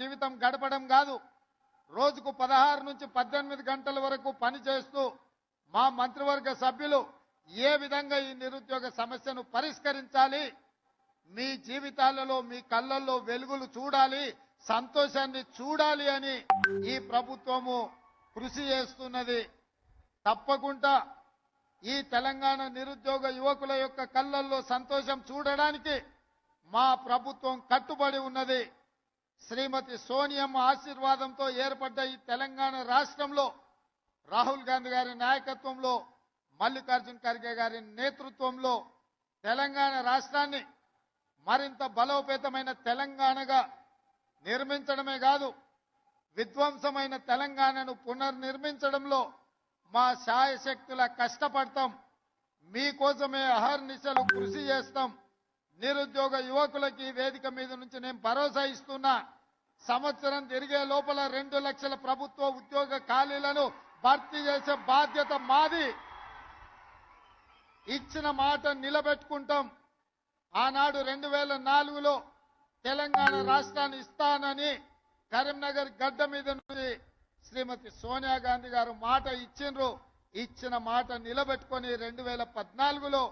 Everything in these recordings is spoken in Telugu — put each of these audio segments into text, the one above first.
జీవితం గడపడం కాదు. రోజుకు పదహారు నుంచి పద్దెనిమిది గంటల వరకు పనిచేస్తూ మా మంత్రివర్గ సభ్యులు ఏ విధంగా ఈ నిరుద్యోగ సమస్యను పరిష్కరించాలి? మీ జీవితాలలో మీ కళ్ళల్లో వెలుగులు చూడాలి సంతోషాన్ని చూడాలి అని ఈ ప్రభుత్వము కృషి చేస్తున్నది. తప్పకుండా ఈ తెలంగాణ నిరుద్యోగ యువకుల యొక్క కళ్ళల్లో సంతోషం చూడడానికి మా ప్రభుత్వం కట్టుబడి ఉన్నది. శ్రీమతి సోనియమ్మ ఆశీర్వాదంతో ఏర్పడ్డ ఈ తెలంగాణ రాష్ట్రంలో రాహుల్ గాంధీ గారి నాయకత్వంలో మల్లికార్జున్ ఖర్గే గారి నేతృత్వంలో తెలంగాణ రాష్ట్రాన్ని మరింత బలోపేతమైన తెలంగాణగా నిర్మించడమే కాదు విధ్వంసమైన తెలంగాణను పునర్నిర్మించడంలో మా శాయశక్తుల కష్టపడతాం. మీకోసమే అహర్నిశలు కృషి చేస్తాం. నిరుద్యోగ యువకులకి వేదిక మీద నుంచి నేను భరోసా ఇస్తున్నా. సంవత్సరం తిరిగే లోపల రెండు లక్షల ప్రభుత్వ ఉద్యోగ ఖాళీలను భర్తీ చేసే బాధ్యత మాది. ఇచ్చిన మాట నిలబెట్టుకుంటాం. ఆనాడు రెండు వేల నాలుగులో తెలంగాణ రాష్ట్రాన్ని ఇస్తానని కరీంనగర్ గడ్డ మీద నుండి శ్రీమతి సోనియా గాంధీ గారు మాట ఇచ్చిండ్రు. ఇచ్చిన మాట నిలబెట్టుకొని రెండు వేల పద్నాలుగులో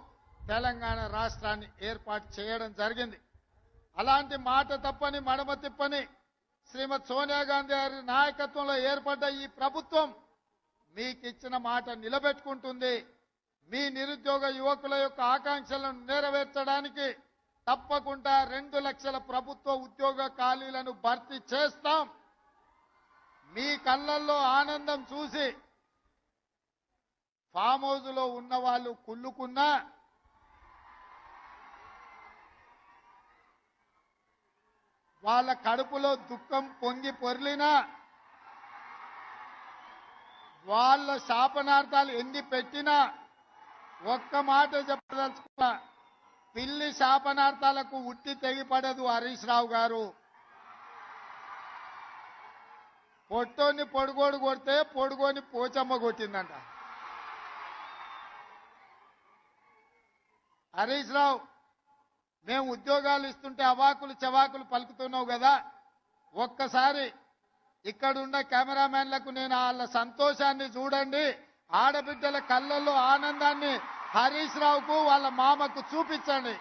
తెలంగాణ రాష్ట్రాన్ని ఏర్పాటు చేయడం జరిగింది. అలాంటి మాట తప్పని మడమ తిప్పని శ్రీమతి సోనియా గాంధీ గారి నాయకత్వంలో ఏర్పడ్డ ఈ ప్రభుత్వం మీకు ఇచ్చిన మాట నిలబెట్టుకుంటుంది. మీ నిరుద్యోగ యువకుల యొక్క ఆకాంక్షలను నెరవేర్చడానికి తప్పకుండా రెండు లక్షల ప్రభుత్వ ఉద్యోగ ఖాళీలను భర్తీ చేస్తాం. మీ కళ్ళల్లో ఆనందం చూసి ఫామ్ హౌస్లో ఉన్న వాళ్ళు కుళ్ళుకున్నా వాళ్ళ కడుపులో దుఃఖం పొంగి పొర్లినా వాళ్ళ శాపనార్థాలు ఎన్ని పెట్టినా ఒక్క మాట చెప్పదలుచుకున్నా పిల్లి శాపనార్థాలకు ఉట్టి తెగిపడదు హరీష్ రావు గారు. పొట్టోని పొడుగోడు కొడితే పొడుగోని పోచమ్మ కొట్టిందంట. హరీష్ రావు మేము ఉద్యోగాలు ఇస్తుంటే అవాకులు చవాకులు పలుకుతున్నావు కదా. ఒక్కసారి ఇక్కడున్న కెమెరామెన్లకు నేను వాళ్ళ సంతోషాన్ని చూడండి. ఆడబిడ్డల కళ్ళల్లో ఆనందాన్ని హరీష్ రావుకు వాళ్ళ మామకు చూపించండి.